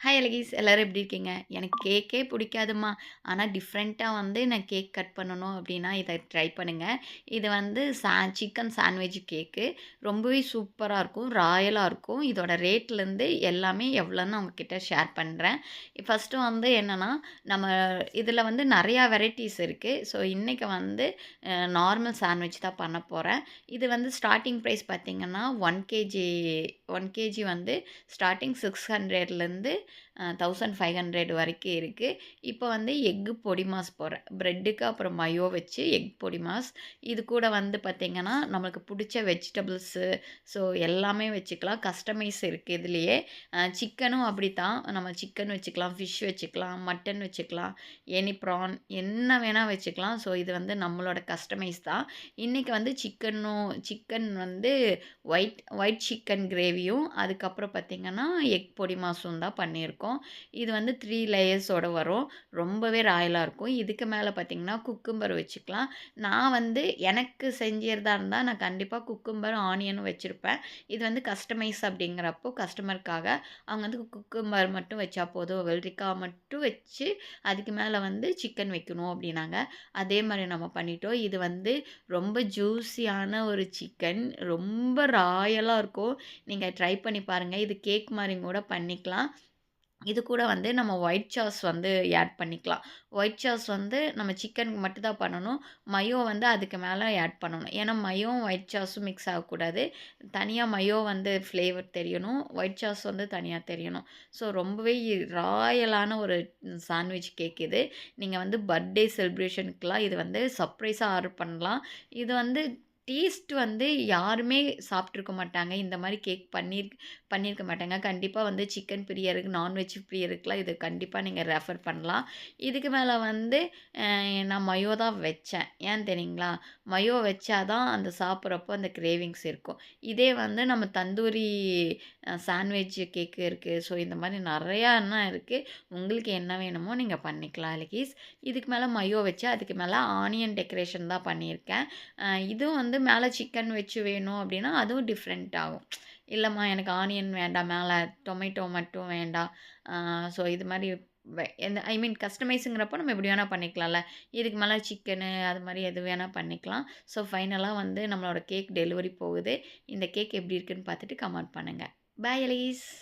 Hi அழகீஸ் எல்லோரும் எப்படி இருக்கீங்க? எனக்கு கேக்கே பிடிக்காதும்மா. ஆனால் டிஃப்ரெண்ட்டாக வந்து நான் கேக் கட் பண்ணணும் அப்படின்னா இதை ட்ரை பண்ணுங்கள் இது வந்து சா சிக்கன் சாண்ட்விச் கேக்கு ரொம்பவே சூப்பராக இருக்கும். ராயலாக இருக்கும். இதோட ரேட்லேருந்து எல்லாமே எவ்வளோன்னு அவங்கக்கிட்ட ஷேர் பண்ணுறேன் ஃபஸ்ட்டு வந்து என்னென்னா நம்ம இதில் வந்து நிறையா வெரைட்டிஸ் இருக்குது ஸோ இன்றைக்கி வந்து நார்மல் சாண்ட்விச் தான் பண்ண போகிறேன் இது வந்து ஸ்டார்டிங் ப்ரைஸ் பார்த்திங்கன்னா ஒன் கேஜி ஒன் கேஜி வந்து ஸ்டார்டிங் சிக்ஸ் ஹண்ட்ரட்லேருந்து தௌசண்ட் ஃபைவ் ஹண்ட்ரட் வரைக்கும் இருக்குது இப்போ வந்து எக்கு பொடி மாஸ் போடுறேன். ப்ரெட்டுக்கு அப்புறம் மயோ வச்சு எக் பொடி மாஸ் இது கூட வந்து பார்த்திங்கன்னா நம்மளுக்கு பிடிச்ச வெஜிடபிள்ஸு ஸோ எல்லாமே வச்சுக்கலாம். கஸ்டமைஸ் இருக்குது இதுலேயே. சிக்கனும் அப்படி தான் நம்ம சிக்கன் வச்சுக்கலாம் ஃபிஷ் வச்சுக்கலாம் மட்டன் வச்சுக்கலாம் எனி ப்ரான் என்ன வேணால் வச்சுக்கலாம். ஸோ இது வந்து நம்மளோட கஸ்டமைஸ் தான். இன்றைக்கி வந்து சிக்கனும் சிக்கன் வந்து ஒயிட் ஒயிட் சிக்கன் கிரேவியும் அதுக்கப்புறம் பார்த்திங்கன்னா எக் பொடி மாஸும் தான் பண்ணியிருக்கோம். இது வந்து த்ரீ லேயர்ஸோடு வரும். ரொம்பவே ராயலாக இருக்கும். இதுக்கு மேலே பார்த்திங்கன்னா குக்கும்பர் வச்சுக்கலாம். நான் வந்து எனக்கு செஞ்சிருந்தா இருந்தால் நான் கண்டிப்பாக குக்கும்பர் ஆனியனும் வச்சுருப்பேன். இது வந்து கஸ்டமைஸ் அப்படிங்கிறப்போ கஸ்டமருக்காக அவங்க வந்து குக்கும்பர் மட்டும் வச்சா போதும். வெள்ளரிக்காய் மட்டும் வச்சு அதுக்கு மேலே வந்து சிக்கன் வைக்கணும் அப்படின்னாங்க. அதே மாதிரி நம்ம பண்ணிட்டோம். இது வந்து ரொம்ப ஜூஸியான ஒரு சிக்கன் ரொம்ப ராயலாக இருக்கும். நீங்கள் ட்ரை பண்ணி பாருங்கள் இது கேக் மாதிரி கூட பண்ணிக்கலாம். இது கூட வந்து நம்ம ஒயிட் சாஸ் வந்து ஆட் பண்ணிக்கலாம். ஒயிட் சாஸ் வந்து நம்ம சிக்கனுக்கு மட்டும்தான் பண்ணணும். மயோ வந்து அதுக்கு மேலே ஆட் பண்ணணும். ஏன்னா மயோவும் ஒயிட் சாஸும் மிக்ஸ் ஆகக்கூடாது. தனியாக மயோ வந்து ஃப்ளேவர் தெரியணும். ஒயிட் சாஸ் வந்து தனியாக தெரியணும். ஸோ ரொம்பவே ராயலான ஒரு சாண்ட்விச் கேக் இது. நீங்கள் வந்து பர்த்டே செலிப்ரேஷனுக்கெலாம் இது வந்து சர்ப்ரைஸாக ஆர்டர் பண்ணலாம். இது வந்து டேஸ்ட் வந்து யாருமே சாப்பிட்ருக்க மாட்டாங்க. இந்த மாதிரி கேக் பண்ணியிருக் பண்ணியிருக்க மாட்டாங்க. கண்டிப்பாக வந்து சிக்கன் பிரியருக்கு நான்வெஜ் பிரியருக்குலாம் இது கண்டிப்பாக நீங்கள் ரெஃபர் பண்ணலாம். இதுக்கு மேலே வந்து நான் மயோ தான் வச்சேன். ஏன் தெரியுங்களா? மயோ வச்சா தான் அந்த சாப்பிட்றப்போ அந்த கிரேவிங்ஸ் இருக்கும். இதே வந்து நம்ம தந்தூரி சாண்ட்விச் கேக்கு இருக்குது ஸோ இந்த மாதிரி நிறையா என்ன இருக்குது உங்களுக்கு என்ன வேணுமோ நீங்கள் பண்ணிக்கலாம் அலகீஸ் இதுக்கு மேலே மயோ வச்சு அதுக்கு மேலே ஆனியன் டெக்கரேஷன் தான் பண்ணியிருக்கேன். இதுவும் வந்து மேலே சிக்கன் வச்சு வேணும் அப்படின்னா அதுவும் டிஃப்ரெண்ட் ஆகும். இல்லைம்மா எனக்கு ஆனியன் வேண்டாம் மேலே டொமேட்டோ மட்டும் வேண்டாம். ஸோ இது மாதிரி எந்த ஐ மீன் கஸ்டமைஸுங்கிறப்போ நம்ம எப்படி வேணால் பண்ணிக்கலாம்ல. இதுக்கு மேலே சிக்கனு அது மாதிரி எது வேணால் பண்ணிக்கலாம். ஸோ ஃபைனலாக வந்து நம்மளோட கேக் டெலிவரி போகுது. இந்த கேக் எப்படி இருக்குன்னு பார்த்துட்டு கமெண்ட் பண்ணுங்கள் பாய் எலீஸ்